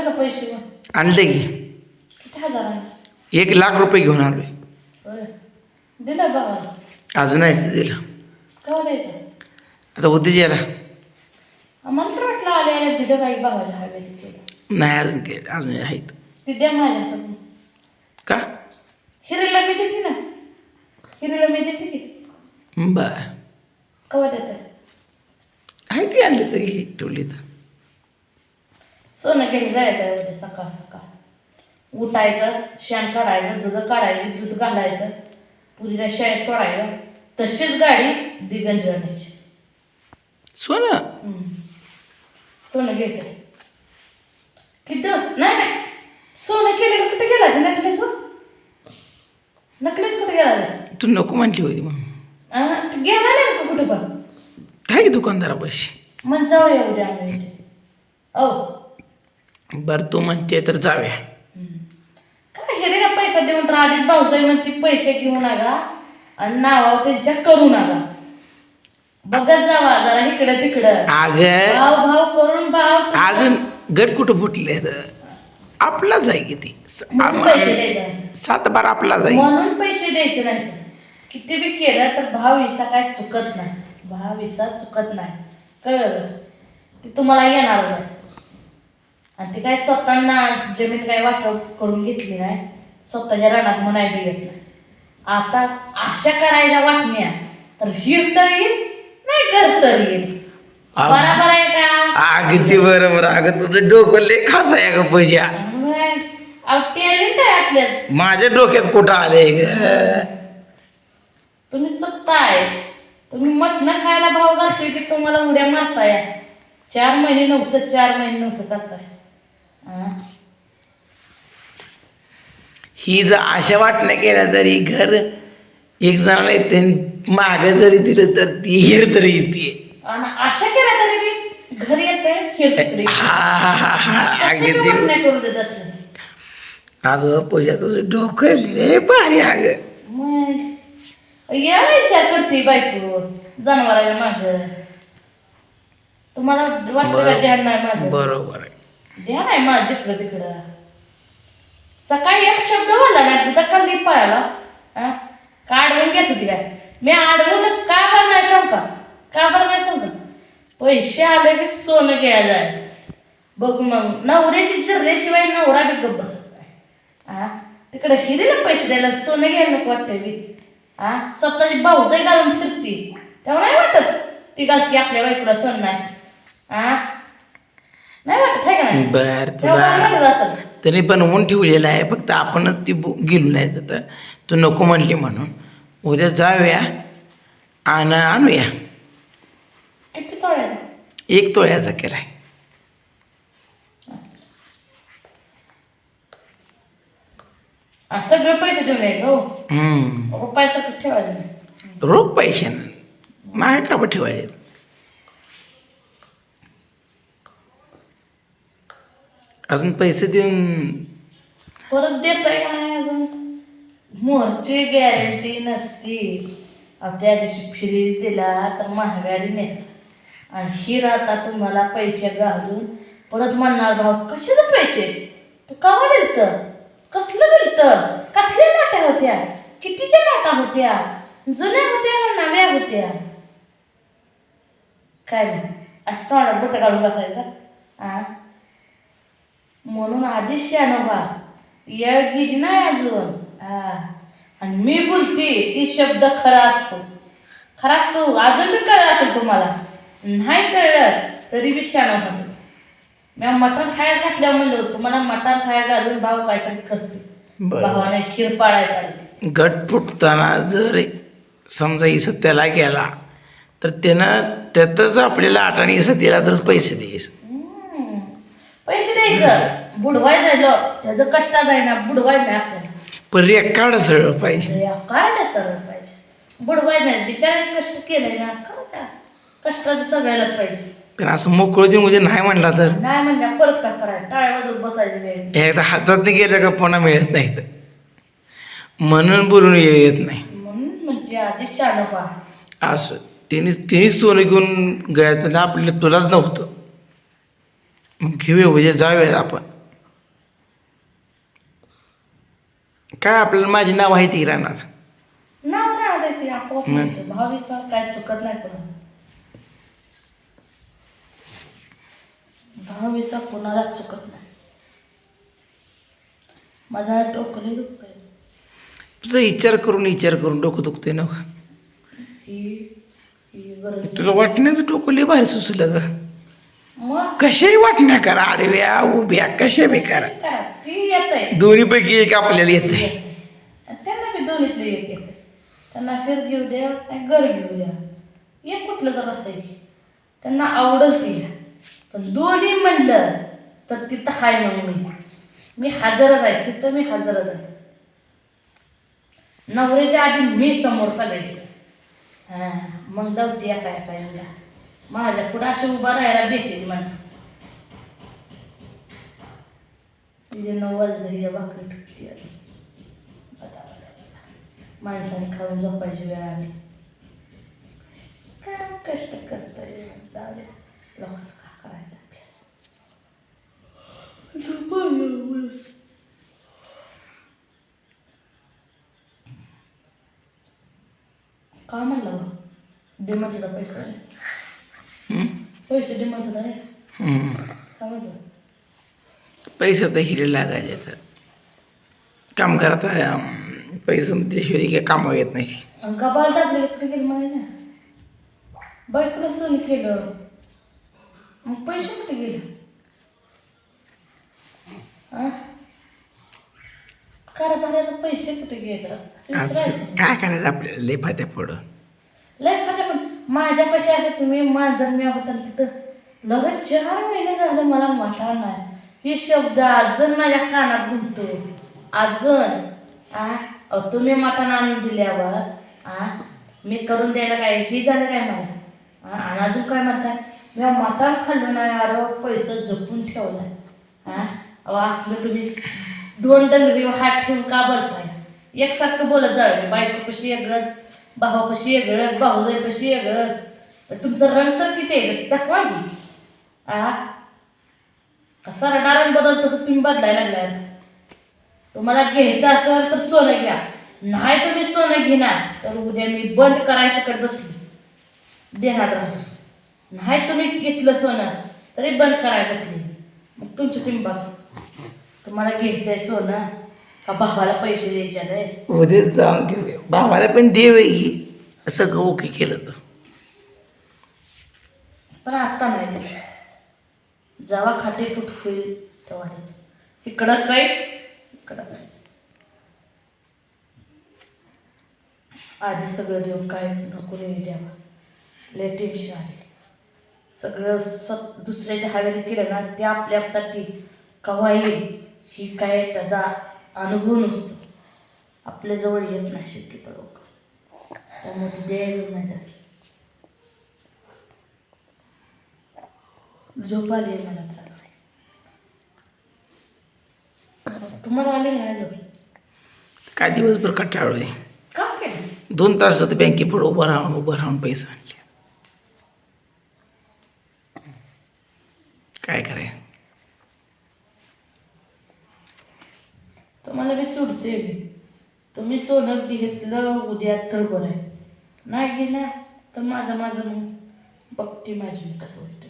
आणलं का पैसे आणले की. किती एक लाख रुपये घेऊन आलोय होय. दिलं बाबा? अजून नाही दिलं. का द्यायचं आता उद्या यायला आम्हाला तर वाटलं आले आले दिलं काही बाबाच्या हवेली केलं. नाही अजून काय अजून आहेत. ती द्या माझ्याकडून का? हिरेला मी देते ना. हिरेला मी देते की. बर. कवा देते? आहे ती आणली तर? ठेवली तर. सोनं घेऊन जायचं उद्या? सकाळ सकाळ. उठायचं शेण काढायचं दूध काढायचं दूध घालायचं. पुरीला शाळेत सोडायचं. तशीच गाडी दिगंज आणायची सोनं. सोनं घ्यायचं. किती दिवस? नाही नाही. सोनं केलेलं कुठे गेला? ते नकलेस नकलेस कुठे गेला ते? नको म्हणली होती मग. गेला नाही का कुठे पण. काय दुकानदारा पैसे मग जाऊया उद्या आम्ही. ओ बरं तू म्हणते तर जाऊया. काय हिरेला पैसा देऊन तर आधीच भाऊजाई म्हणते पैसे घेऊ नका आणि नावावर त्यांच्या करू नका. बघत जावा जरा इकडं तिकडं. अगं. भाव भाव करून भाव अजून गट कुठं फुटले तर आपलाच आहे किती म्हणून पैसे द्यायचे सात बारा आपलाच आहे म्हणून पैसे द्यायचे नाही. किती बी केलं तर भाव विसा काय चुकत नाही. भाव विसा चुकत नाही. कळलं? ते तुम्हाला येणारच आहे. आणि ते काय स्वतःना जमीन काय वाटप करून घेतली नाही. स्वतःच्या रानात म्हणाय बी नाही. आता आशा करायच्या वाटण्या तर हिर तर येईल नाही घर तर येईल. बरोबर आहे का? अगं ती बरोबर अगं तुझं डोकं लय खास आहे अगं पैसे मग, अहो, टॅलेंट आहे आपल्यात? माझ्या डोक्यात कुठं आले तुम्ही चुकताय. तुम्ही मटणं खायला भाव घालतोय की तुम्हाला उड्या मारताय? चार महिने नव्हतं चार महिने नव्हतं करताय. ही जर अशा वाटण्या केल्या तरी घर एक जणाला येते माग जरी दिलं तर ती हिर तरी येते. आणि तरी मी घरी येते हा हा हा हा अगं देत असलं पूजा तुझं डोकं लय भारी अगं. मग या विचार करते बायको जनावराला माग. तुम्हाला वाटतं का ध्यान नाही माझं? बरोबर आहे. ध्यान आहे माझं जिकडं तिकडं. सकाळी एक शब्द बोलला नाही तुझा खाली पळाला. हा? का अडवून घेत होती काय? मी अडवून का बरं नाही सांग का? का बरं नाही सांग का? पैसे आले की सोनं घ्यायला जायचं बघ मग नवऱ्याची जिरल्याशिवाय नवरा बी गप्प बसत नाही. हा? तिकडे हिरीला पैसे द्यायला सोनं घ्यायला नको वाटतंय बी. हा? स्वतःची भाऊजाई घालून फिरती. तेव्हा नाही वाटत ती घालती आपल्या बायकोला सोन नाही. हा? नाही वाटत आहे का नाही? बर तेव्हा तरी बनवून ठेवलेलं आहे फक्त आपणच ती बु- गेलो नाही तर तू नको म्हणली म्हणून. उद्या जाऊया आणि आणूया. एक तोळ्याचा. केलाय हा, सगळे पैसे यायचं हो. ठेवायचं. रोख पैसे माझ्या का ठेवायचे. अजून पैसे देऊन परत देताय का नाही अजून? मोहरची गॅरंटी नसती. अहो, त्या दिवशी फ्रीज दिला तर महागारी नेसा आणि ही आता तुम्हाला पैसे घालून परत म्हणणार भाऊ कशाचे पैसे? तू कवा दिलत? कसलं दिलत? कसल्या नाट्या होत्या? कितीच्या नाटा होत्या? जुन्या होत्या का नव्या होत्या? काय नाही असं तोंडात बोट घालून बसायचं. आ? म्हणून आधीच अनुभा येळ गेली नाही अजून. हा. आणि मी बोलते ती शब्द खरा असतो. खरा असतो अजून बी कळलं असेल तुम्हाला. नाही कळलं तरी बी होतो. मी मटण खायला घातल्या म्हणलं तुम्हाला मटण खायला घालून भाव काहीतरी करते. भावाने शिर चालले गट फुटताना जर समजा इसं त्याला गेला तर त्यानं त्यातच आपल्याला आठाने इसं दिला तरच पैसे देईस हम्म. पैसे द्यायचं. बुडवायचं नाही लो त्याचं आहे ना बुडवायचं नाही आपल्याला पण रेकाड सरळ पाहिजे. काय सरळ पाहिजे. बुडवायचं नाही कष्ट केलंय ना काय कष्टाचं सगळ्यालाच पाहिजे. पण असं मोकळं देऊन उद्या नाही म्हणला तर? नाही म्हणल्या परत काय टाळ्या वाजवत बसायची वेळ एकदा हातात गेलं का पुन्हा मिळत नाही तर? म्हणून बोलून येत नाही. म्हणून म्हणजे आधी असं. तिने तिने सोनं घेऊन गळ्यात म्हणजे आपल्याला तुलाच नव्हतं. मग घेऊया उद्या जाऊया आपण. काय आपल्याला माझी नाव आहे ती राहणार नाव नाही. आलं ते आपोआप. म्हणते भावीसा काय चुकत नाही कोणाला? चुकत नाही. माझा डोकं दुखतंय. तुझा विचार करून विचार करून डोकं दुखतंय ना गं. ही ही तुला वाटण्याचं डोकं लय भारी सुचलं ग. मग? कशाही वाटण्या करा आडव्या उभ्या कशा बी करा. काय? येत आहे दोन्हीपैकी एक आपल्याला येते त्यांना बी दोन्हीतले एक येते त्यांना फिर घेऊ द्या घर घेऊ द्या. एक कुठलं तर राहतंय त्यांना आवडल ती. पण दोन्ही म्हणलं तर तिथं हाय मग मी. मी हजरच आहे. तिथं मी हजरच आहे. नवऱ्याच्या आधी मी समोर सगळे. हां मग दवती एका एका येऊया माझ्या पुढं असे उभा राहायला भेटेल माणसं. तिचे नव्वद जरी भाकरी बता, बता. माणसाने खाऊन झोपायची वेळ आली काय कष्ट करतोय जाऊ द्या लोकांना का करायचं आपल्याला. का म्हणलं बा डिमत होता पैसा? पैसे डिमत होता हम्म. का म्हणतो पैसे तर हिरे लागायचे तर. काम करता पैसे त्याशिवाय काही कामं येत नाही. कुठे गेलं माहिती ना बायकोला सण केलं. मग पैसे कुठे गेले? पैसे कुठे गेलं? आज. काय करायचं आपल्याला लय फात्या पडून लय खाते पण माझ्या कशा असं तुम्ही मांजर मी होता तिथं लगेच चार महिने झालं. मला म्हटणार नाही. हे शब्द अजून माझ्या कानात गुंतो अजून आ? तुम्ही मटण आणून दिल्यावर आ? मी करून द्यायला काय हे झालं काय मला? आणि अजून काय म्हणताय मी मटण खाल्लं नाही अरे पैसे जपून ठेवलाय हा अहो असलं तुम्ही दोन डंगरी हात ठेवून का बोलताय? एकसारखं बोलत जावे बायकोपाशी वेगळंच भावापाशी वेगळंच भाऊजाईपाशी वेगळंच तुमचा रंग तर किती आहे? दाखवा की. आ? कसा रडारण बदल तसं तुम्ही बदलायला लागलाय. तुम्हाला घ्यायचं असेल तर सोनं घ्या. नाही तुम्ही सोनं घेणार. तर उद्या मी बंद करायचं कर बसली. देणार नाही तुम्ही घेतलं सोनं तरी बंद करायला बसली. मग तुमचं तुम्ही बघा तुम्हाला घ्यायचंय सोनं. का भावाला पैसे द्यायचे आहे उद्या जाऊन घेऊया भावाला पण देव आहे की सगळं ओके केलं तर. पण आता नाही. जेव्हा खाटी फुट होईल तेव्हा इकडं साईड इकडं नाही. आधी सगळं देऊन काय नको रे द्यावा लय टेन्शन आहे. सगळं स दुसऱ्याच्या हवेने केलं ना ते आपल्यासाठी कवा येईल ही काय त्याचा अनुभव नसतो. आपल्याजवळ येत नाही शक्यतो लोक. त्यामुळे ते द्यायचं नाही जास्त झोप आली आहे मला तर तुम्हाला आली नाही झोप काय दिवसभर कटाळू आहे का केलं दोन तास तर बँके पुढे उभं राहून उभं राहून पैसे आणले. काय करायचं? तुम्हाला मी सोडते. मी तुम्ही सोनं घेतलं उद्या तर बरं नाही घेणार तर माझं माझं मग. बघते माझी कसं वाटतं